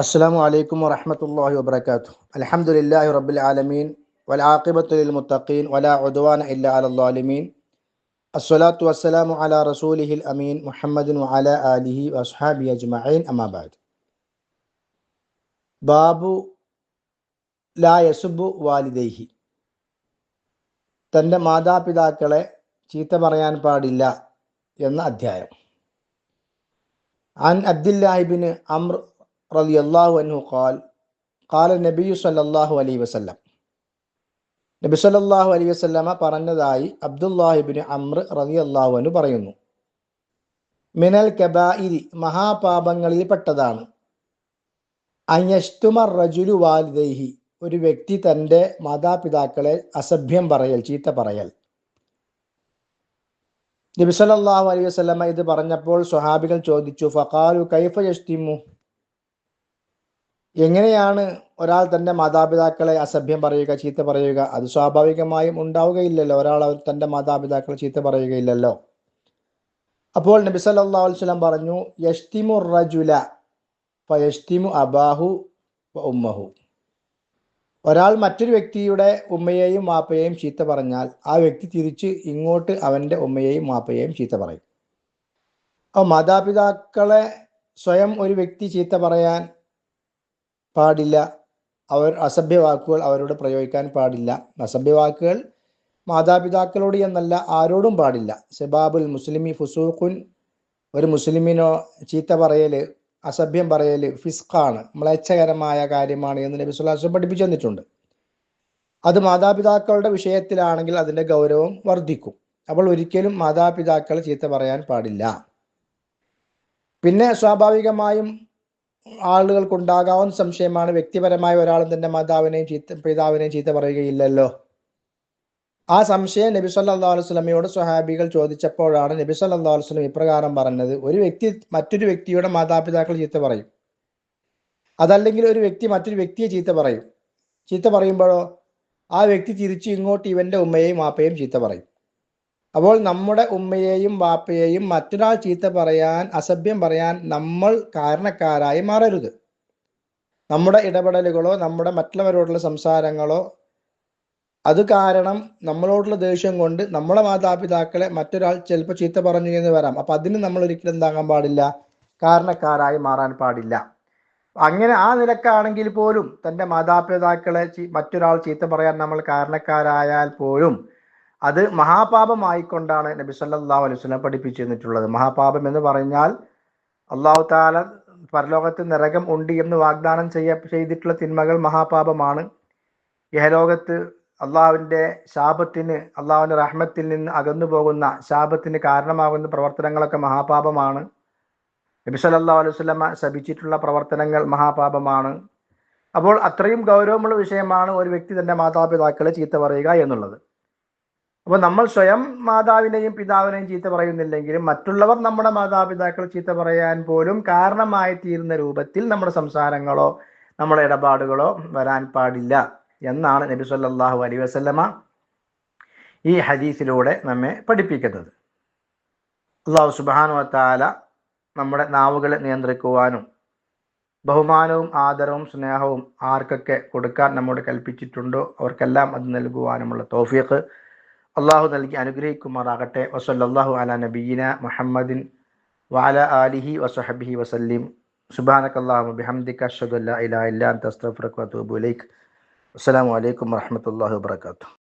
السلام عليكم ورحمة الله وبركاته الحمد لله رب العالمين والعاقبة للمتقين ولا عدوان إلا على الظالمين الصلاة والسلام على رسوله الأمين محمد وعلى آله وأصحابه أجمعين أما بعد باب لا يسب والديه തൻ്റെ മാതാപിതാക്കളെ ചീത്ത പറയാൻ പാടില്ല എന്ന അധ്യായം عن عبد الله بن عمرو റലി അള്ളാഹു അൻഹു ഖാൽ ഖാല നബിയു സല്ലാഹു അലൈ വസ്ലം നബി സല്ലാഹു അലൈ വസ്ലമ പറഞ്ഞതായി അബ്ദുല്ലാഹിബിന് അമ്ര റലി അള്ളാഹു അനു പറയുന്നു. മിനൽ കബായിരി മഹാപാപങ്ങളിൽപ്പെട്ടതാണ്. അഞ്ഞഷ്തുമർ റജുലു വാലിദൈഹി ഒരു വ്യക്തി തന്റെ മാതാപിതാക്കളെ അസഭ്യം പറയൽ ചീത്ത പറയൽ. നബി സല്ലാഹു അലൈഹി വസ്ലമ ഇത് പറഞ്ഞപ്പോൾ സ്വഹാബികൾ ചോദിച്ചു ഫഖാലു കൈഫ യഷ്തിമു എങ്ങനെയാണ് ഒരാൾ തന്റെ മാതാപിതാക്കളെ അസഭ്യം പറയുക ചീത്ത പറയുക? അത് സ്വാഭാവികമായും ഉണ്ടാവുകയില്ലല്ലോ. ഒരാൾ അവർ തന്റെ മാതാപിതാക്കളെ ചീത്ത പറയുകയില്ലല്ലോ. അപ്പോൾ നബി അലൈഹി വസല്ലം പറഞ്ഞു യഷ്തിമു റജുല ഫയഷ്തിമു അബാഹു ഉമ്മഹു. ഒരാൾ മറ്റൊരു വ്യക്തിയുടെ ഉമ്മയെയും മാപ്പയെയും ചീത്ത പറഞ്ഞാൽ ആ വ്യക്തി തിരിച്ച് ഇങ്ങോട്ട് അവന്റെ ഉമ്മയെയും മാപ്പയെയും ചീത്ത പറയും. അപ്പോൾ മാതാപിതാക്കളെ സ്വയം ഒരു വ്യക്തി ചീത്ത പറയാൻ പാടില്ല. അവർ അസഭ്യ വാക്കുകൾ അവരോട് പ്രയോഗിക്കാൻ പാടില്ല. അസഭ്യ വാക്കുകൾ മാതാപിതാക്കളോട് എന്നല്ല ആരോടും പാടില്ല. സെബാബുൽ മുസ്ലിമി ഫുസൂഖുൻ ഒരു മുസ്ലിമിനോ ചീത്ത പറയൽ അസഭ്യം പറയൽ ഫിസ്ഖാണ് മ്ലേച്ഛകരമായ കാര്യമാണ് എന്ന് നബി സുല്ലാസ് പഠിപ്പിച്ചു തന്നിട്ടുണ്ട്. അത് മാതാപിതാക്കളുടെ വിഷയത്തിലാണെങ്കിൽ അതിന്റെ ഗൗരവം വർദ്ധിക്കും. അപ്പോൾ ഒരിക്കലും മാതാപിതാക്കൾ ചീത്ത പറയാൻ പാടില്ല. പിന്നെ സ്വാഭാവികമായും ആളുകൾക്കുണ്ടാകാവുന്ന സംശയമാണ് വ്യക്തിപരമായ ഒരാളും തന്റെ മാതാവിനെയും ചീത്ത പിതാവിനെയും ചീത്ത പറയുകയില്ലല്ലോ. ആ സംശയം നബി സല്ലാ അലൈഹി സ്വലമയോട് സ്വഹാബികൾ ചോദിച്ചപ്പോഴാണ് നബി സല്ലാ അലൈഹി സ്വലം ഇപ്രകാരം പറഞ്ഞത് ഒരു വ്യക്തി മറ്റൊരു വ്യക്തിയുടെ മാതാപിതാക്കൾ ചീത്ത പറയും. അതല്ലെങ്കിൽ ഒരു വ്യക്തി മറ്റൊരു വ്യക്തിയെ ചീത്ത പറയും. ചീത്ത പറയുമ്പോഴോ ആ വ്യക്തി തിരിച്ച് ഇങ്ങോട്ട് ഇവന്റെ ഉമ്മയെയും മാപ്പയും ചീത്ത പറയും. അപ്പോൾ നമ്മുടെ ഉമ്മയെയും വാപ്പയെയും മറ്റൊരാൾ ചീത്ത പറയാൻ അസഭ്യം പറയാൻ നമ്മൾ കാരണക്കാരായി മാറരുത്. നമ്മുടെ ഇടപെടലുകളോ നമ്മുടെ മറ്റുള്ളവരോടുള്ള സംസാരങ്ങളോ അത് കാരണം നമ്മളോടുള്ള ദേഷ്യം കൊണ്ട് നമ്മളെ മാതാപിതാക്കളെ മറ്റൊരാൾ ചിലപ്പോൾ ചീത്ത പറഞ്ഞു എന്ന് വരാം. അപ്പൊ അതിന് നമ്മൾ ഒരിക്കലും താങ്ങാൻ പാടില്ല കാരണക്കാരായി മാറാൻ പാടില്ല. അങ്ങനെ ആ നിലക്കാണെങ്കിൽ പോലും തന്റെ മാതാപിതാക്കളെ മറ്റൊരാൾ ചീത്ത പറയാൻ നമ്മൾ കാരണക്കാരായാൽ പോലും അത് മഹാപാപമായിക്കൊണ്ടാണ് നബി സല്ലാ അലൈഹി വസല്ലം പഠിപ്പിച്ചു തന്നിട്ടുള്ളത് മഹാപാപം എന്ന് പറഞ്ഞാൽ അള്ളാഹു താല പരലോകത്ത് നരകം ഉണ്ട് എന്ന് വാഗ്ദാനം ചെയ്യ ചെയ്തിട്ടുള്ള തിന്മകൾ മഹാപാപമാണ്. യഹലോകത്ത് അള്ളാഹുവിന്റെ ശാപത്തിന് അള്ളാഹുവിന്റെ റഹ്മത്തിൽ നിന്ന് അകന്നു പോകുന്ന ശാപത്തിന് കാരണമാകുന്ന പ്രവർത്തനങ്ങളൊക്കെ മഹാപാപമാണ്. നബി സല്ലാ അലൈഹി വസല്ലമ ശപിച്ചിട്ടുള്ള പ്രവർത്തനങ്ങൾ മഹാപാപമാണ്. അപ്പോൾ അത്രയും ഗൗരവമുള്ള വിഷയമാണ് ഒരു വ്യക്തി തന്റെ മാതാപിതാക്കളെ ചീത്ത പറയുക എന്നുള്ളത്. അപ്പോൾ നമ്മൾ സ്വയം മാതാവിനെയും പിതാവിനെയും ചീത്ത പറയുന്നില്ലെങ്കിലും മറ്റുള്ളവർ നമ്മുടെ മാതാപിതാക്കൾ ചീത്ത പറയാൻ പോലും കാരണമായി തീരുന്ന രൂപത്തിൽ നമ്മുടെ സംസാരങ്ങളോ നമ്മുടെ ഇടപാടുകളോ വരാൻ പാടില്ല എന്നാണ് നബി സല്ലാഹു അലൈഹി വസല്ലമ ഈ ഹദീസിലൂടെ നമ്മെ പഠിപ്പിക്കുന്നത്. അള്ളാഹു സുബാനു താല നമ്മുടെ നാവുകളെ നിയന്ത്രിക്കുവാനും ബഹുമാനവും ആദരവും സ്നേഹവും ആർക്കൊക്കെ കൊടുക്കാൻ നമ്മോട് കൽപ്പിച്ചിട്ടുണ്ടോ അവർക്കെല്ലാം അത് നൽകുവാനുമുള്ള തോഫിയക്ക് അള്ളാഹു നൽകി അനുഗ്രഹിക്കുമാറാകട്ടെ. വസല്ലാഹു അല നബീന മുഹമ്മദിൻ വാല ആലിഹി വസഹബിഹി വസല്ലിം. സുബാനക് അള്ളാഹു ബിഹംദിക അഷ്ഹദു അല്ലാ ഇലാഹ ഇല്ലാ അൻത അസ്തഗ്ഫിറുക അസ്സാം അലൈക്കും വറഹ്മത്തുള്ളാഹി വബറകാതുഹു.